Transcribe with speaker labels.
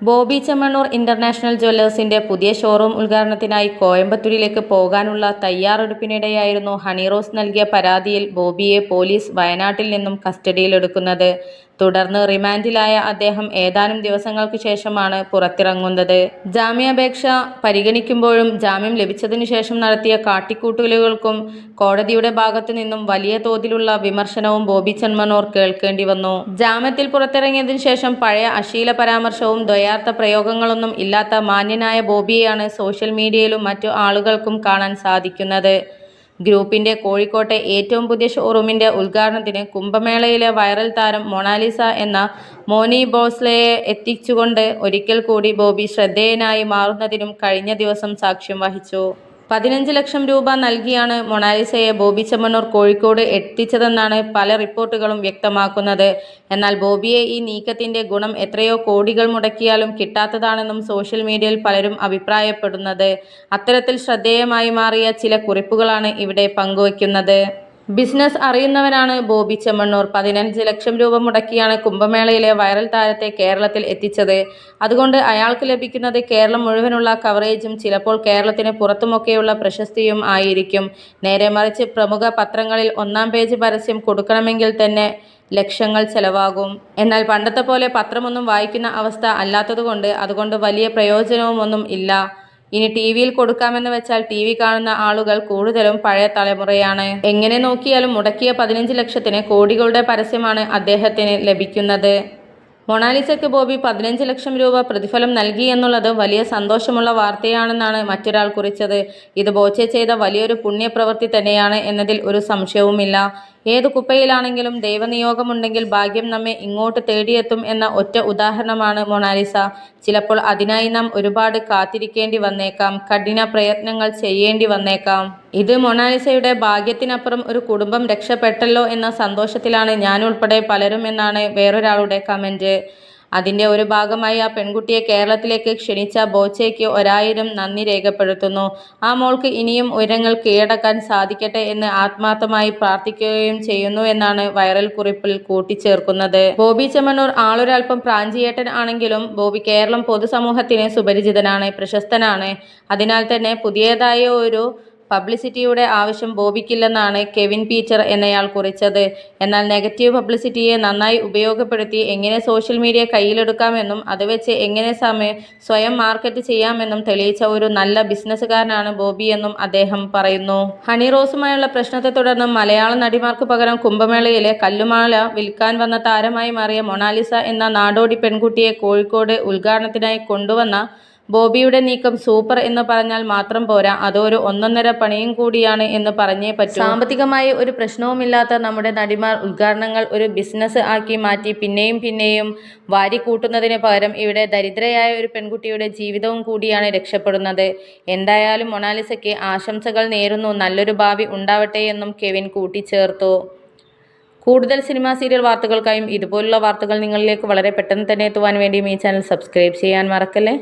Speaker 1: Bobby Chemmanur international ജ്വല്ലേഴ്സിന്റെ പുതിയ showroom ഉദ്ഘാടനത്തിനായി കോയമ്പത്തൂരിലേക്ക് പോകാനുള്ള തയ്യാറെടുപ്പിനിടെയായിരുന്നു ഹണിറോസ് നൽകിയ പരാതിയിൽ ബോബിയെ പോലീസ് വയനാട്ടിൽ നിന്നും കസ്റ്റഡിയിലെടുക്കുന്നത്. തുടർന്ന് റിമാൻഡിലായ അദ്ദേഹം ഏതാനും ദിവസങ്ങൾക്ക് ശേഷമാണ് പുറത്തിറങ്ങുന്നത്. ജാമ്യാപേക്ഷ പരിഗണിക്കുമ്പോഴും ജാമ്യം ലഭിച്ചതിനു ശേഷം നടത്തിയ കാട്ടിക്കൂട്ടലുകൾക്കും കോടതിയുടെ ഭാഗത്തു നിന്നും വലിയ തോതിലുള്ള വിമർശനവും ബോബി ചന്മനോർ കേൾക്കേണ്ടി വന്നു. ജാമ്യത്തിൽ പുറത്തിറങ്ങിയതിനു ശേഷം പഴയ അശ്ലീല പരാമർശവും ദ്വയാർത്ഥ പ്രയോഗങ്ങളൊന്നും ഇല്ലാത്ത മാന്യനായ ബോബിയെയാണ് സോഷ്യൽ മീഡിയയിലും മറ്റു ആളുകൾക്കും കാണാൻ സാധിക്കുന്നത്. ഗ്രൂപ്പിന്റെ കോഴിക്കോട്ടെ ഏറ്റവും പുതിയ ഷോറൂമിന്റെ ഉദ്ഘാടനത്തിന് കുംഭമേളയിലെ വൈറൽ താരം മൊണാലിസ എന്ന മോനി ബോസ്ലെയെ എത്തിച്ചുകൊണ്ട് ഒരിക്കൽ കൂടി ബോബി ശ്രദ്ധേയനായി മാറുന്നതിനും കഴിഞ്ഞ ദിവസം സാക്ഷ്യം വഹിച്ചു. പതിനഞ്ച് ലക്ഷം രൂപ നൽകിയാണ് മൊണാലിസയെ ബോബി ചെമ്മണ്ണൂർ കോഴിക്കോട് എത്തിച്ചതെന്നാണ് പല റിപ്പോർട്ടുകളും വ്യക്തമാക്കുന്നത്. എന്നാൽ ബോബിയെ ഈ നീക്കത്തിന്റെ ഗുണം എത്രയോ കോടികൾ മുടക്കിയാലും കിട്ടാത്തതാണെന്നും സോഷ്യൽ മീഡിയയിൽ പലരും അഭിപ്രായപ്പെടുന്നത്. അത്തരത്തിൽ ശ്രദ്ധേയമായി മാറിയ ചില കുറിപ്പുകളാണ് ഇവിടെ പങ്കുവയ്ക്കുന്നത്. ബിസിനസ് അറിയുന്നവനാണ് ബോബി ചെമ്മണ്ണൂർ. പതിനഞ്ച് ലക്ഷം രൂപ മുടക്കിയാണ് കുംഭമേളയിലെ വൈറൽ താരത്തെ കേരളത്തിൽ എത്തിച്ചത്. അതുകൊണ്ട് അയാൾക്ക് ലഭിക്കുന്നത് കേരളം മുഴുവനുള്ള കവറേജും ചിലപ്പോൾ കേരളത്തിന് പുറത്തുമൊക്കെയുള്ള പ്രശസ്തിയും ആയിരിക്കും. നേരെ മറിച്ച് പ്രമുഖ പത്രങ്ങളിൽ ഒന്നാം പേജ് പരസ്യം കൊടുക്കണമെങ്കിൽ തന്നെ ലക്ഷങ്ങൾ ചെലവാകും. എന്നാൽ പണ്ടത്തെ പോലെ പത്രമൊന്നും വായിക്കുന്ന അവസ്ഥ അല്ലാത്തതുകൊണ്ട് അതുകൊണ്ട് വലിയ പ്രയോജനവുമൊന്നും ഇല്ല. ഇനി ടി വിയിൽ കൊടുക്കാമെന്ന് വെച്ചാൽ ടി വി കാണുന്ന ആളുകൾ കൂടുതലും പഴയ തലമുറയാണ്. എങ്ങനെ നോക്കിയാലും മുടക്കിയ പതിനഞ്ച് ലക്ഷത്തിന് കോടികളുടെ പരസ്യമാണ് അദ്ദേഹത്തിന് ലഭിക്കുന്നത്. മൊണാലിസയ്ക്ക് ബോബി പതിനഞ്ച് ലക്ഷം രൂപ പ്രതിഫലം നൽകി എന്നുള്ളത് വലിയ സന്തോഷമുള്ള വാർത്തയാണെന്നാണ് മറ്റൊരാൾ കുറിച്ചത്. ഇത് ബോച്ചെ ചെയ്ത വലിയൊരു പുണ്യപ്രവൃത്തി തന്നെയാണ് എന്നതിൽ ഒരു സംശയവുമില്ല. ഏതു കുപ്പയിലാണെങ്കിലും ദൈവനിയോഗമുണ്ടെങ്കിൽ ഭാഗ്യം നമ്മെ ഇങ്ങോട്ട് തേടിയെത്തും എന്ന ഒറ്റ ഉദാഹരണമാണ് മൊണാലിസ. ചിലപ്പോൾ അതിനായി നാം ഒരുപാട് കാത്തിരിക്കേണ്ടി വന്നേക്കാം. കഠിന പ്രയത്നങ്ങൾ ചെയ്യേണ്ടി വന്നേക്കാം. ഇത് മൊണാലിസയുടെ ഭാഗ്യത്തിനപ്പുറം ഒരു കുടുംബം രക്ഷപ്പെട്ടല്ലോ എന്ന സന്തോഷത്തിലാണ് ഞാനുൾപ്പെടെ പലരും എന്നാണ് വേറൊരാളുടെ കമന്റ്. അതിന്റെ ഒരു ഭാഗമായി ആ പെൺകുട്ടിയെ കേരളത്തിലേക്ക് ക്ഷണിച്ച ബോച്ചയ്ക്ക് ഒരായിരം നന്ദി രേഖപ്പെടുത്തുന്നു. ആ മോൾക്ക് ഇനിയും ഉയരങ്ങൾ കീഴടക്കാൻ സാധിക്കട്ടെ എന്ന് ആത്മാർത്ഥമായി പ്രാർത്ഥിക്കുകയും ചെയ്യുന്നു എന്നാണ് വൈറൽ കുറിപ്പിൽ കൂട്ടിച്ചേർക്കുന്നത്. ബോബി ചെമ്മണ്ണൂർ ആളൊരൽപ്പം പ്രാഞ്ചിയേട്ടൻ ആണെങ്കിലും ബോബി കേരളം പൊതുസമൂഹത്തിന് സുപരിചിതനാണ്, പ്രശസ്തനാണ്. അതിനാൽ തന്നെ പുതിയതായ ഒരു പബ്ലിസിറ്റിയുടെ ആവശ്യം ബോബിക്കില്ലെന്നാണ് കെവിൻ പീറ്റർ എന്നയാൾ കുറിച്ചത്. എന്നാൽ നെഗറ്റീവ് പബ്ലിസിറ്റിയെ നന്നായി ഉപയോഗപ്പെടുത്തി എങ്ങനെ സോഷ്യൽ മീഡിയ കയ്യിലെടുക്കാമെന്നും അത് വെച്ച് എങ്ങനെ സമയം സ്വയം മാർക്കറ്റ് ചെയ്യാമെന്നും തെളിയിച്ച ഒരു നല്ല ബിസിനസ്സുകാരനാണ് ബോബി എന്നും അദ്ദേഹം പറയുന്നു. ഹണി റോസുമായുള്ള പ്രശ്നത്തെ തുടർന്ന് മലയാള നടിമാർക്ക് പകരം കുംഭമേളയിലെ കല്ലുമാല വിൽക്കാൻ വന്ന താരമായി മാറിയ മൊണാലിസ എന്ന നാടോടി പെൺകുട്ടിയെ കോഴിക്കോട് ഉദ്ഘാടനത്തിനായി കൊണ്ടുവന്ന ബോബിയുടെ നീക്കം സൂപ്പർ എന്ന് പറഞ്ഞാൽ മാത്രം പോരാ, അതൊരു ഒന്നൊന്നര പണിയും കൂടിയാണ് എന്ന് പറഞ്ഞേ പറ്റൂ. സാമ്പത്തികമായി ഒരു പ്രശ്നവുമില്ലാത്ത നമ്മുടെ നടിമാർ ഉദ്ഘാടനങ്ങൾ ഒരു ബിസിനസ് ആക്കി മാറ്റി പിന്നെയും പിന്നെയും വാരിക്കൂട്ടുന്നതിന് പകരം ഇവിടെ ദരിദ്രയായ ഒരു പെൺകുട്ടിയുടെ ജീവിതവും കൂടിയാണ് രക്ഷപ്പെടുന്നത്. എന്തായാലും മൊണാലിസയ്ക്ക് ആശംസകൾ നേരുന്നു നല്ലൊരു ഭാവി ഉണ്ടാവട്ടെ എന്നും കെവിൻ കൂട്ടിച്ചേർത്തു. കൂടുതൽ സിനിമാ സീരിയൽ വാർത്തകൾക്കായും ഇതുപോലുള്ള വാർത്തകൾ നിങ്ങളിലേക്ക് വളരെ പെട്ടെന്ന് തന്നെ എത്തുവാൻ വേണ്ടിയും ഈ ചാനൽ സബ്സ്ക്രൈബ് ചെയ്യാൻ മറക്കല്ലേ.